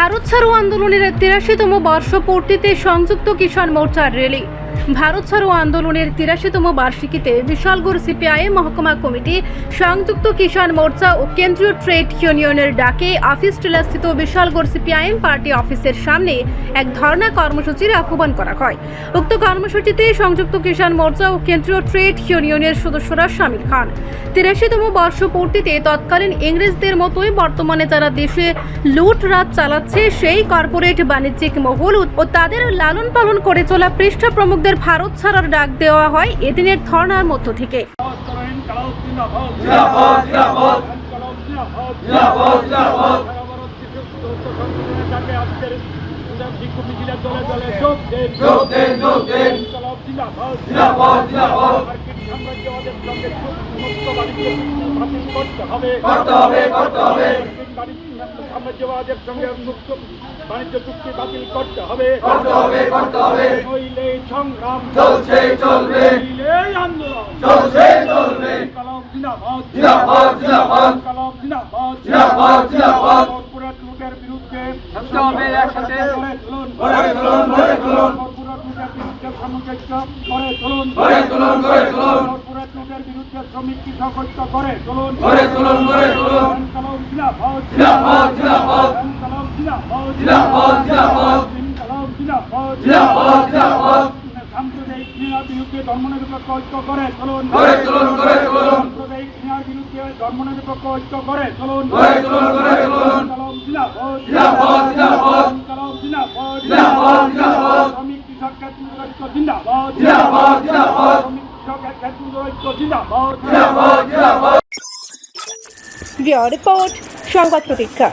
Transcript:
ভারত ছাড়ো আন্দোলনের তিরাশিতম বর্ষপূর্তিতে সংযুক্ত কিষাণ মোর্চার র্যালি। ভারত ছাড়ো আন্দোলনের তিরাশিতম বার্ষিকীতে বিশালগড় সিপিআই মহকুমা কমিটি সংযুক্ত কিষাণ মোর্চা ও কেন্দ্রীয় ট্রেড ইউনিয়নের ডাকে অফিস টিলাস্থিত বিশালগড় সিপিআইএম পার্টি অফিসের সামনে এক ধর্ণা কর্মসূচির আহ্বান করা হয়। উক্ত কর্মসূচিতে সংযুক্ত কিষাণ মোর্চা ও কেন্দ্রীয় ট্রেড ইউনিয়নের সদস্যরা সামিল খান। তিরাশিতম বর্ষপূর্তিতে তৎকালীন ইংরেজদের মতোই বর্তমানে যারা দেশে লুট রাত চালাচ্ছে, সেই কর্পোরেট বাণিজ্যিক মহল ও তাদের লালন পালন করে চলা পৃষ্ঠা প্রমুখদের ভারত ছাড়ার ডাক দেওয়া হয় এদিনের ধর্নার মধ্য থেকে করতে হবে করতে হবে, করতে হবে। মার্কিন সাম্রাজ্যবাদের সঙ্গে মুক্ত বাণিজ্য চুক্তি বাতিল করতে হবে করতে হবে, করতে হবে। সংগ্রাম চলছে, চলবে। আন্দোলন চলছে, চলবে। কালাম জিন্দাবাদ জিন্দাবাদ, জিন্দাবাদ। কালাম জিন্দাবাদ জিন্দাবাদ, জিন্দাবাদ। কর্পোরেট লুটের বিরুদ্ধে থাকতে হবে একসাথে। গড়ে তুলুন গড়ে তুলুন, গড়ে তুলুন। কর্পোরেট লুটের বিরুদ্ধে সামঞ্জস্য গড়ে তুলুন গড়ে তুলুন, গড়ে তুলুন। কর্পোরেট লুটের বিরুদ্ধে শ্রমিক কৃষক ঐক্য গড়ে তুলুন গড়ে তুলুন, গড়ে তুলুন। কালাম জিন্দাবাদ জিন্দাবাদ, জিন্দাবাদ। কালাম জিন্দাবাদ জিন্দাবাদ, জিন্দাবাদ। সাম্প্রদায়িক ঘৃণার বিরুদ্ধে ধর্মনিরপেক্ষ ঐক্য করে চলুন গড়ে তুলুন, গড়ে তুলুন। সাম্প্রদায়িক ঘৃণার বিরুদ্ধে ধর্মনিরপেক্ষ ঐক্য করে চলুন গড়ে তুলুন, গড়ে তুলুন। কালাম জিন্দাবাদ জিন্দাবাদ, জিন্দাবাদ। কালাম জিন্দাবাদ জিন্দাবাদ, জিন্দাবাদ। শ্রমিক কৃষক ক্ষেত্র জিন্দাবাদ জিন্দাবাদ, জিন্দাবাদ। শ্রমিক কৃষক ক্ষেত্র ঐক্য জিন্দাবাদ জিন্দাবাদ, জিন্দাবাদ। রিপোর্ট সংবাদ প্রতীক্ষা